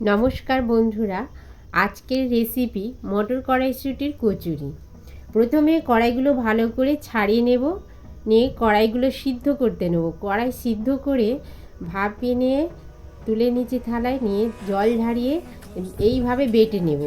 নমস্কার বন্ধুরা, আজকের রেসিপি মটর কড়াইশুটির কচুরি। প্রথমে কড়াইগুলো ভালো করে ছাড়িয়ে নেব, নিয়ে কড়াইগুলো সিদ্ধ করতে নেব। কড়াই সিদ্ধ করে ভাপিয়ে নিয়ে তুলে নিচে থালায় নিয়ে জল ঝারিয়ে এইভাবে বেটে নেব।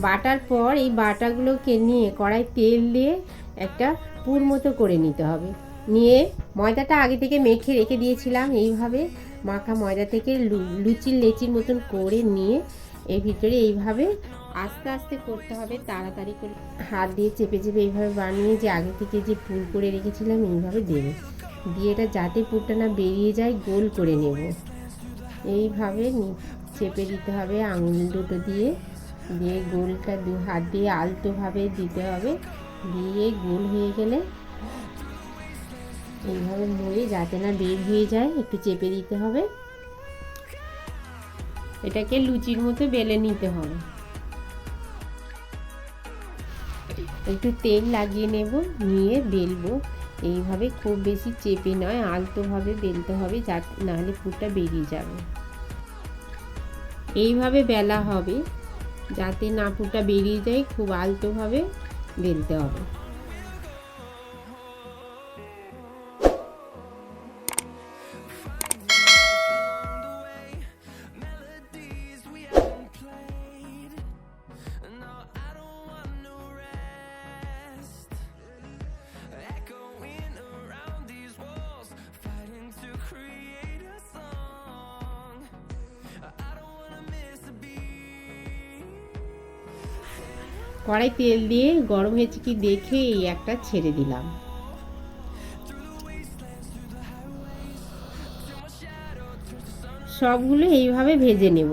বাটার পর এই বাটাগুলোকে নিয়ে কড়াই তেল দিয়ে একটা পুর মতো করে নিতে হবে। নিয়ে ময়দাটা আগে থেকে মেখে রেখে দিয়েছিলাম এইভাবে মাখা ময়দা থেকে লুচির লেচির মতন করে নিয়ে এর ভিতরে এইভাবে আস্তে আস্তে করতে হবে, তাড়াতাড়ি করে হাত দিয়ে চেপে চেপে এইভাবে বানিয়ে যে আগে থেকে যে পুর করে রেখেছিলাম এইভাবে দেবে। দিয়ে এটা যাতে পুরটা না বেরিয়ে যায়, গোল করে নেব। এইভাবে চেপে দিতে হবে আঙুল দুটো দিয়ে। দিয়ে গোলটা দু হাত দিয়ে আলতোভাবে দিতে হবে। দিয়ে গোল হয়ে গেলে এইভাবে মুড়ে যাতে না বের হয়ে যায়, একটু চেপে দিতে হবে। এটাকে লুচির মতো বেলে নিতে হবে। একটু তেল লাগিয়ে নেব, নিয়ে বেলবো। এইভাবে খুব বেশি চেপে নয়, আলতোভাবে বেলতে হবে যাতে নাহলে পুরটা বেরিয়ে যাবে। এইভাবে বেলা হবে, যাতে না পুরটা বেরিয়ে যায়, খুব আলতোভাবে বেলতে হবে। কড়াই তেল দিয়ে গরম হয়েছে কি দেখে এই একটা ছেড়ে দিলাম। সবগুলো এইভাবে ভেজে নেব।